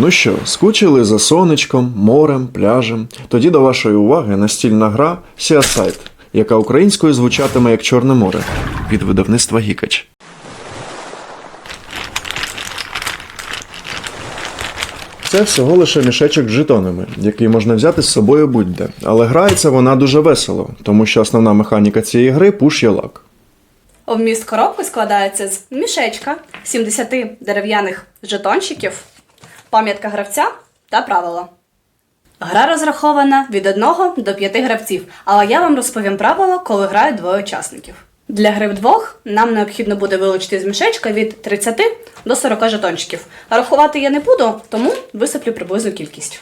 Ну що, скучили за сонечком, морем, пляжем? Тоді до вашої уваги настільна гра Сіасайт, яка українською звучатиме як Чорне море від видавництва Гікач. Це всього лише мішечок з жетонами, який можна взяти з собою будь-де. Але грається вона дуже весело, тому що основна механіка цієї гри пуш є лак. Вміст коробки складається з мішечка, 70 дерев'яних жетончиків, пам'ятка гравця та правила. Гра розрахована від 1 до 5 гравців, але я вам розповім правила, коли грають двоє учасників. Для гри вдвох нам необхідно буде вилучити з мішечка від 30 до 40 жетончиків. Рахувати я не буду, тому висиплю приблизну кількість.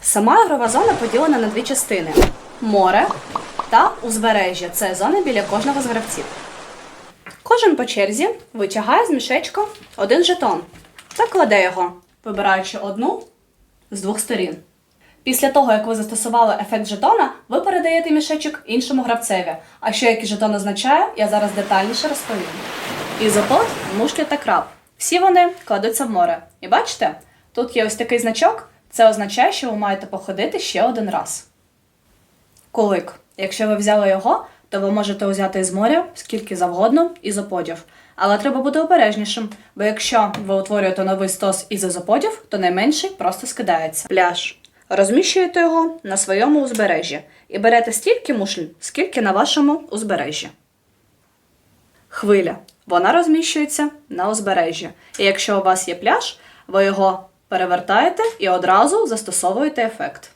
Сама ігрова зона поділена на дві частини: море та узбережжя це зони біля кожного з гравців. Кожен по черзі витягає з мішечка один жетон та кладе його, вибираючи одну з двох сторін. Після того, як ви застосували ефект жетона, ви передаєте мішечок іншому гравцеві. А що який жетон означає, я зараз детальніше розповім. Ізопод, мушля та краб. Всі вони кладуться в море. І бачите, тут є ось такий значок. Це означає, що ви маєте походити ще один раз. Кулик. Якщо ви взяли його, то ви можете взяти з моря скільки завгодно ізоподів. Але треба бути обережнішим, бо якщо ви утворюєте новий стос із ізоподів, то найменший просто скидається. Пляж. Розміщуєте його на своєму узбережжі і берете стільки мушль, скільки на вашому узбережжі. Хвиля. Вона розміщується на узбережжі. І якщо у вас є пляж, ви його перевертаєте і одразу застосовуєте ефект.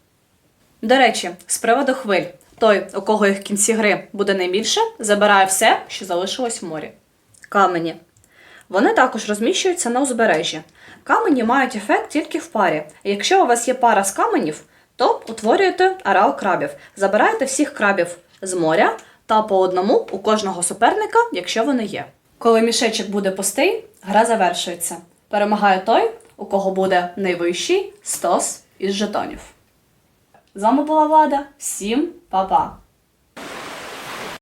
До речі, з приводу хвиль, той, у кого їх в кінці гри буде найбільше, забирає все, що залишилось в морі. Камені. Вони також розміщуються на узбережжі. Камені мають ефект тільки в парі. Якщо у вас є пара з каменів, то утворюєте ареал крабів. Забираєте всіх крабів з моря та по одному у кожного суперника, якщо вони є. Коли мішечок буде пустий, гра завершується. Перемагає той, у кого буде найвищий стос із жетонів. З вами була Влада. Всім па-па!